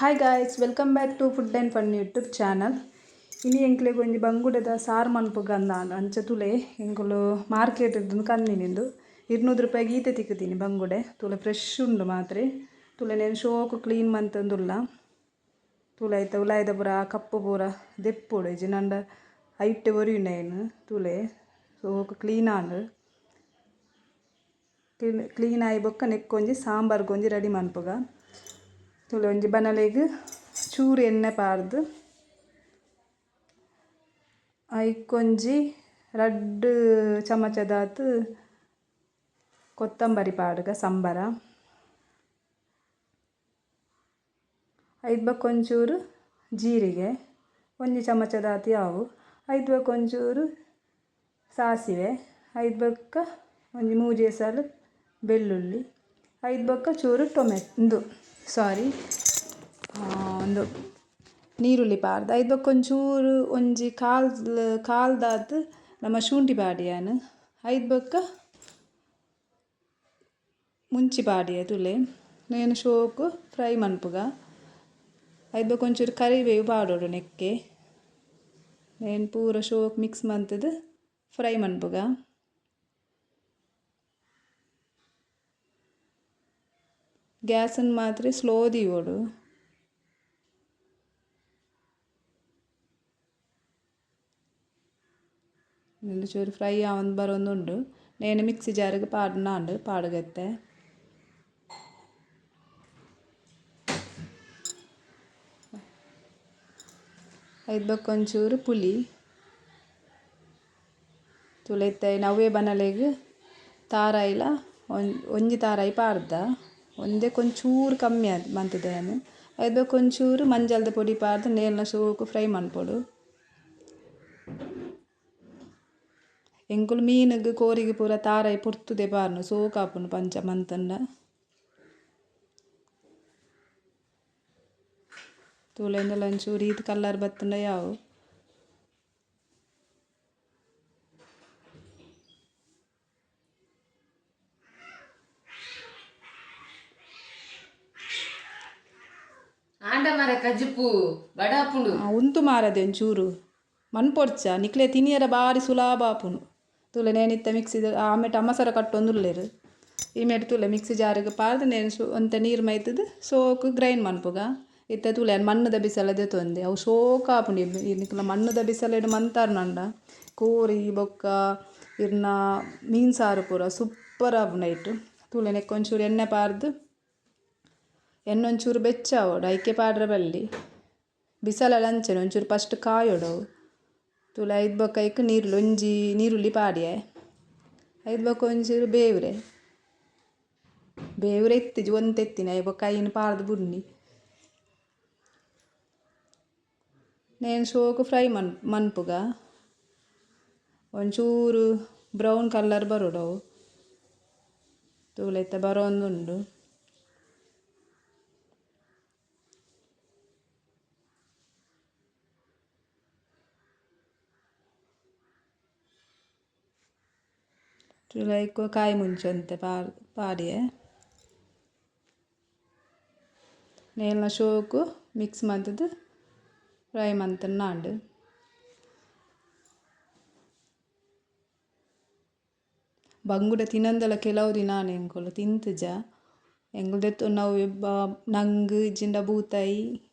hi guys welcome back to food and fun YouTube channel ಇನಿ ಎಂಕ್ಲೆಗ್ ಒಂಜಿ ಬಂಗುಡದ ಸಾರು ಮನ್ಪುಗ ಅಂದಾಂಡ ಅಂಚ ತುಲೆ ಎಂಕುಲು ಮಾರ್ಕೆಟ್ ಇದ್ದು ಕಂದಿನಿಂದು ഇരുന്നൂറ് ರೂಪಾಯಿ ಗೀತೆ ತಿಕ್ಕುತ್ತೀನಿ ಬಂಗುಡೆ ತುಲೆ ಫ್ರೆಶ್ ಉಂಡು ಮಾತ್ರೆ ತುಲೆ నేను ಶೋಕು ಕ್ಲೀನ್ ಮಂತಂದುಲ್ಲ ತುಲೆ ಐತ ಉಲಾಯ್ದ ಪೂರ ಕಪ್ಪು ಪೂರ ದೆಪ್ಪುಡು ಇಜ್ಜಿ ನಂಡ ಐಟ್ ಒರಿಯುಂಡೇನು ತುಲೆ soak clean and clean clean ಆಯಿ ಬೊಕ್ಕ ನೆಕ್ಕೊಂಜಿ ಸಾಂಬಾರ್ಗ್ ಒಂಜಿ ರೆಡಿ ಮನ್ಪುಗ ಒಂಜಿ ಬನಲೆಗ್ ಚೂರು ಎಣ್ಣೆ ಪಾರ್ದು ಐಕೊಂಜಿ ರಡ್ಡ್ ಚಮಚದಾತ್ ಕೊತ್ತಂಬರಿ ಪಾಡ್ಗ ಸಂಬರ ಐದು ಬಕ್ಕೊಂಚೂರು ಜೀರಿಗೆ ಒಂಜಿ ಚಮಚದಾತ್ ಯಾವು ಐದು ಬಕ್ಕೊಂಚೂರು ಸಾಸಿವೆ ಐದು ಬಕ್ಕ ಒಂಜಿ ಮೂಜೆ ಸಾಲು ಬೆಳ್ಳುಳ್ಳಿ ಐದು ಬೊಕ್ಕ ಚೂರು ಟೊಮೆಟೊ ಸಾರಿ. ಒಂದು ನೀರುಳ್ಳಿ ಪಾಡ್ದ್ ಐದು ಬೊಕ ಒಂಚೂರು ಒಂಜಿ ಕಾಲ್, ಕಾಲ್ದಾದ್ ನಮ ಶುಂಠಿ ಪಾಡ್ಯಾನ್ ಐದು ಬೊಕ ಮುಂಚಿ ಪಾಡ್ಯ ತುಲೆ. ನೇನು ಶೋಕು, ಫ್ರೈ ಮನ್ಪುಗ. ಐದು ಬೊಕ ಒಂಚೂರು ಕರಿಬೇವು ಪಾಡೋಡು ನೆಕ್ಕೆ. ನೇನು ಪೂರ ಶೋಕ್ ಮಿಕ್ಸ್ ಮಂತುದು ಫ್ರೈ ಗ್ಯಾಸ್ ಅನ್ನು ಮಾತ್ರ ಸ್ಲೋ ದಿಯೋರು ಚೂರು ಫ್ರೈ ಆಗ วน ಬರೊಂದுண்டு ನೇನ ಮಿಕ್ಸಿ ಜಾರ್ ಪಾಡ್ನಾಂಡು ಪಾಡನ ಅಂದ ಪಾಡಗತೆ ಐದbek ಒಂದು ಚೂರು ಹುಳಿ ತುಲೇ ತೈ ನವೆ ಬನಲೆಗೆ ತರ ಒಂಜಿ ತಾರಾಯಿ ಐಪಾ ಒಂದೇ ಕೊಂಚೂರು ಕಮ್ಮಿ ಆದ್ ಮಂತುದೆನು ಐದು ಬೊಕ ಒಂಚೂರು ಮಂಜಲ್ದ ಪೊಡಿ ಪಾಡ್ದ್ ನೇರ್ನ ಶೋಕು ಫ್ರೈ ಮನ್ಪೊಡು ಎಂಕುಲು ಮೀನಿಗೆ ಕೋರಿಗೆ ಪೂರ ತಾರಾಯಿ ಪೊರ್ತುದೆ ಪಾರ್ನು, ಸೋಕ್ ಆಪುಂಡು ಪಂಚ ಮಂತಂಡ ತೂಲೆಂದುಲ ಒಂಚೂರು ಈತ್ ಕಲ್ಲರ್ ಬತ್ತಂಡ ಯಾವು ಆಂಡ ಮರ ಕಜ್ಜುಪ್ಪು ಬಡಾಪುಂಡು ಉಂತು ಮಾರದೆ ಒಂಚೂರು. ಮನ್ಪೊಡ್ಚ ನಿಕ್ಲೆ ತಿನಿಯರ ಬಾರಿ ಸುಲಾಭ ಆಪುನು ತುಲೆ ನೇನಿತ್ತ ಮಿಕ್ಸಿದ ಆಮೆಟ್ ಅಮ್ಮಸರ ಕಟ್ಟೊಂದುಲ್ಲೆರ್ ಇಮೆಟ್ ತುಲೆ ಮಿಕ್ಸಿ ಜಾರಿಗೆ ಪಾರ್ದ್ ನೇನು ಸು ನೀರ್ ನೀರು ಮೈತದ, ಸೋಕು ಗ್ರೈಂಡ್ ಮನ್ಪುಗ. ಇತ್ತ ತುಲೆ ಮಣ್ಣುದ ಬಿಸಲ ದೆತೊಂದೆ ಅವು ಶೋಕ ಆಪುಂಡು ನಿಕ್ಲ ಮಣ್ಣುದ ಬಿಸಲೆಡ್ ಮಂತಾರ್ ನಂಡ. ಕೋರಿ, ಬೊಕ್ಕ, ಇರ್ನ ಮೀನ್ ಸಾರು ಪೂರ ಸೂಪರ್ ಆಪುಂಡು ಇಟ್ಟು. ತುಲೆ ನೆಕ್ಕೊಂಚೂರು ಎಣ್ಣೆ ಪಾರ್ದ್ ಎಣ್ಣೆ ಒಂಚೂರು ಬೆಚ್ಚಾವೋಡು ಐಕೆ ಪಾಡ್ರೆ ಬಲ್ಲಿ ಬಿಸಲ ಅಂಚನೆ ಒಂಚೂರು ಫಸ್ಟ್ ಕಾಯೊಡು ತುಲೆ ಐದು ಬೊಕ ಐಕ್ ನೀರುಳ್ಳಿ ಒಂಜಿ ನೀರುಳ್ಳಿ ಪಾಡ್ಯೆ ಐದು ಬೊಕ ಒಂಚೂರು ಬೇವ್ರೆ ಬೇವ್ರೆ ಎತ್ತಿಜಿ ಒಂತೆ ಐ ಬೊಕ ಐನ್ ಪಾಡ್ದ್ ಬುಡ್ನಿ ನೇನು ಶೋಕು ಫ್ರೈ ಮನ್ ಮನ್ಪುಗ ಒಂಚೂರು ಬ್ರೌನ್ ಕಲರ್ ಬರೋಡವು ತೂಲೆತ್ತ ಬರೋಂದುಂಡು ಲೈಕ್ ಕಾಯಿ ಮುಂಚಂತೆ ಪಾಡ್ ಪಾಡ್ಯೆ ನೇಲ್ನ ಶೋಕು ಮಿಕ್ಸ್ ಮಂತುದು ಫ್ರೈ ಮಂತನ್ನಾಂಡು ಬಂಗುಡ ತಿನಂದಲ ಕೆಲವು ದಿನ ಎಂಕುಲು ತಿಂತಜ ಎಂಕುಲು ನಾವು ನಂಗ್ ಜಿಂಡ ಬೂತಾಯಿ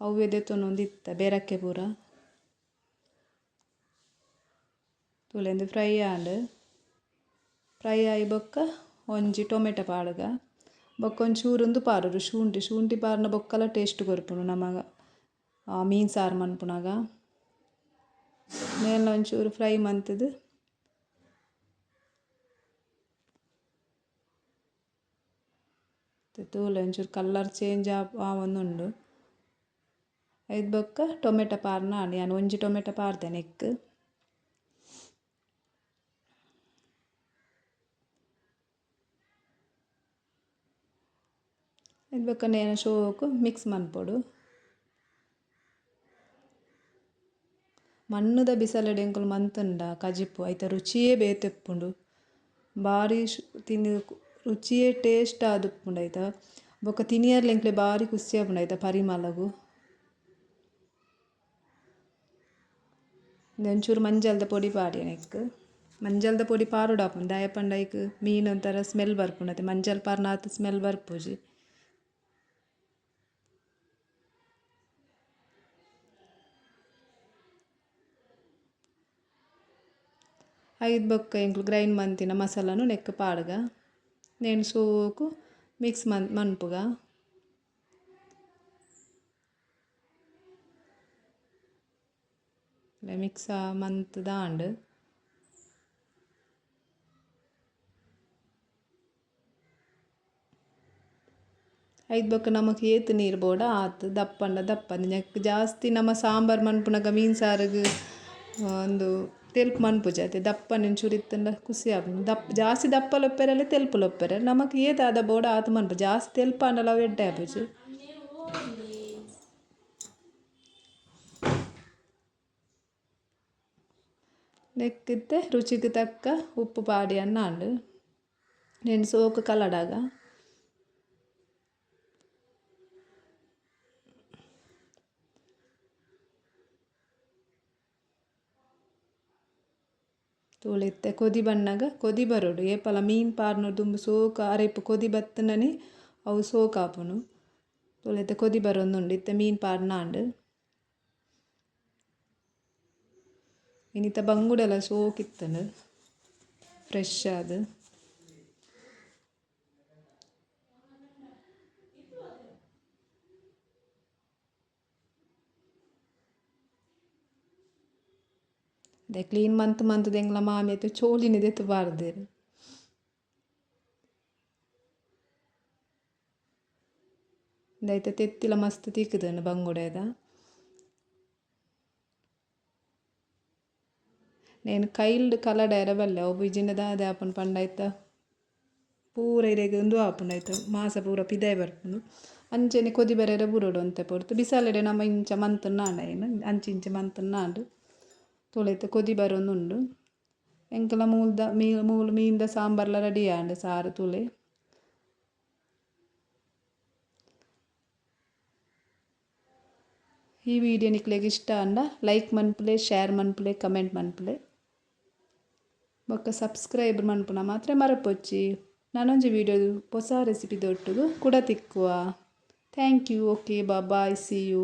ಅವೆ ಒಂದಿತ್ತ ಬೆರಕ್ಕೆ ಪೂರ ತುಲೆಂದು ಫ್ರೈ ಆಂಡ್ ಫ್ರೈ ಆಯಿ ಬೊಕ್ಕ ಒಂಜಿ ಟೊಮೆಟೊ ಪಾಡ್ಗ. ಬೊಕ್ಕ ಒಂಚೂರು ಉಂದು ಪಾರುಡು ಶುಂಠಿ. ಶುಂಠಿ ಪಾರ್ನ ಬೊಕ್ಕಲ ಟೇಸ್ಟ್ ಕೊರ್ಪುಂಡು ನಮಗ. ಮೀನ್ ಸಾರು ಮನ್ಪುನಗ ಮೇಲ್ನ ಒಂಚೂರು ಫ್ರೈ ಮಂತದ್ದು ತೂಲ ಒಂಚೂರು ಕಲ್ಲರ್ ಚೇಂಜ್ ಆವೊಂದುಂಡು ಐದು ಬೊಕ್ಕ ಟೊಮೆಟೊ ಪಾರ್ನ ಯಾನ್ ಒಂಜಿ ಟೊಮೆಟೊ ಪಾರ್ದೆ ನೆಕ್ಕ್. ಐದು ಬೇಕಂದ್ರೆ ಏನೋ ಶೋಕು ಮಿಕ್ಸ್ ಮನ್ಪೊಡು ಮಣ್ಣುದ ಬಿಸಲೆಡ್ ಎಂಕುಲು ಮಂತುಂಡ ಕಜಿಪ್ಪು ಐತ ರುಚಿಯೇ ಬೇತೆಪ್ಪುಂಡು. ಬಾರಿ ತಿಂದು, ರುಚಿಯೇ ಟೇಸ್ಟ್ ಆದುಪ್ಪುಂಡು ಐತ ಬೊಕ್ಕ ತಿನಿಯರ್ಲೆಂಕ್ಲೆ ಬಾರಿ ಖುಷಿ ಆಪುಂಡು ಐತ ಪರಿಮಳಗು. ಒಂಚೂರು ಮಂಜಲ್ದ ಪೊಡಿ ಪಾಡಿ ನೆಕ್ಕ್ ಮಂಜಲ್ದ ಪೊಡಿ ಪಾರುಡು ದಯಪಂಡ ದಾಯ ಪಂಡ ಐಕ್ ಮೀನು ಒಂಥರ ಸ್ಮೆಲ್ ಬರ್ಪುಂಡು ಮಂಜಲ್ ಪಾರ್ನಾತ್ ಸ್ಮೆಲ್ ಬರ್ಪುಜಿ. ಐದು ಬೊಕ್ಕ ಎಂಕ್ಲು ಗ್ರೈಂಡ್ ಮಂತಿನ ಮಸಾಲನು ನೆಕ್ಕ್ పాడగా నేను soak mix Mann ಮನ್ಪುಗ mix month ದಾಂಡ್. ಐದು ಬೊಕ್ಕ ನಮಕ್ ಏತ್ ನೀರು ಬೋಡ ಆತ್ ದಪ್ಪಂಡ ದಪ್ಪಂದು ಜಾಸ್ತಿ ನಮ ಸಾಂಬಾರ್ ಮನ್ಪುನಗ ಮೀನ್ ಸಾರಿಗೆ ಒಂದು ತೆಲ್ಪು ಮನ್ಪುಜತೆ ದಪ್ಪನೆ ಒಂಚೂರು ಇತ್ತಂಡ ಖುಷಿ ಆಪುಂಡು ದಪ್ಪ ಜಾಸ್ತಿ ದಪ್ಪಲೊಪ್ಪೆರಲೆ ತೆಲ್ಪುಲೊಪ್ಪೆರೆ ನಮಕ್ ಏತ್ ಆದ ಬೋಡ ಆತ್ ಮನ್ಪುಜಿ ಜಾಸ್ತಿ ತೆಲ್ಪಾಂಡಲ ಅವು ಎಡ್ಡೆ ಆಪುಜಿ ನೆಕ್ಕ್ ಇತ್ತೆ ರುಚಿಗ್ ತಕ್ಕ ಉಪ್ಪು ಪಾಡ್ಯನ್ನ ಆಂಡ್ నేను ಸೋಕು ಕಲಡಾಗ ತೂಲೆತ್ತೆ ಕೊದಿ ಬನ್ನಗ ಕೊದಿ ಬರೊಡು ಏಪಲ ಮೀನ್ ಪಾರ್ನ ದುಂಬು ಸೋಕು ಅರೆಪು ಕೊದಿ ಬತ್ತುನನಿ ಅವು ಸೋಕು ಆಪುಂಡು ತೂಲೆತ್ತೆ ಕೊದಿ ಬರೊಂದುಂಡು ಇತ್ತೆ ಮೀನ್ ಪಾರ್ನಾಂಡ್ ಇನ್ನಿತ್ತ ಬಂಗುಡೆಲ ಸೋಕಿತ್ತಂಡು ಫ್ರೆಶ್ ಆದ್ ಕ್ಲೀನ್ ಮಂತ್ ಮಂತ್ ಎಂಗ್ಲ ಮಾಮಿ ಐತೆ ಚೋಲಿನಿ ದೆತ್ತು ಪಾರ್ದೆರ್ ದೈತ ತೆತ್ತಿಲ ಮಸ್ತ್ ತಿಕ್ಕುದುಂಡು ಬಂಗುಡೆದ నేను ಬಲ್ಲೆ ಅವು ಇಜಿಂಡ ದಾದೆ ಆಪುಂಡು ಪಂಡ ಐತ ಪೂರ ಇರೆಗ್ ಉಂದು ಆಪುಂಡು ಐತ ಮಾಸ ಪೂರ ಪಿದಾಯ್ ಬರ್ಪುಂಡು ಅಂಚೆನೆ ಕೊದಿ ಬರೆರೆ ಬುರೊಡು ಒಂತೆ ಪೊರ್ತು ಬಿಸಾಲೆಡೆ ನಮ ಇಂಚ ಮಂತುನ್ನಾಂಡ ಏನು ಅಂಚಿ ಇಂಚ ಮಂತುನ್ನಾಂಡ್ ತೂಲೆತ್ ಕೊದಿ ಬರೊಂದುಂಡು ಎಂಕಲ ಮೂಲ್ದ ಮೀ ಮೂಲು ಮೀನ್ದ ಸಾಂಬಾರ್ಲ ರೆಡಿ ಆಂಡ್ ಸಾರು ತೂಲೆ ಈ ವಿಡಿಯೋ ನಿಕ್ಲೆಗ್ ಇಷ್ಟ ಆಂಡ ಲೈಕ್ ಮನ್ಪುಲೆ ಶೇರ್ ಮನ್ಪುಲೆ ಕಮೆಂಟ್ ಮನ್ಪುಲೆ ಬೊಕ್ಕ ಸಬ್ಸ್ಕ್ರೈಬ್ ಮನ್ಪುನ ಮಾತ್ರ ಮರಪೊಚ್ಚಿ ನನೊಂಜಿ ವಿಡಿಯೋಡು ಹೊಸ ರೆಸಿಪಿ ದೊಟ್ಟುಗು ಕುಡ ತಿಕ್ಕುವ ಥ್ಯಾಂಕ್ ಯು ಓಕೆ ಬಾ ಬಾಯ್ ಸಿ ಯು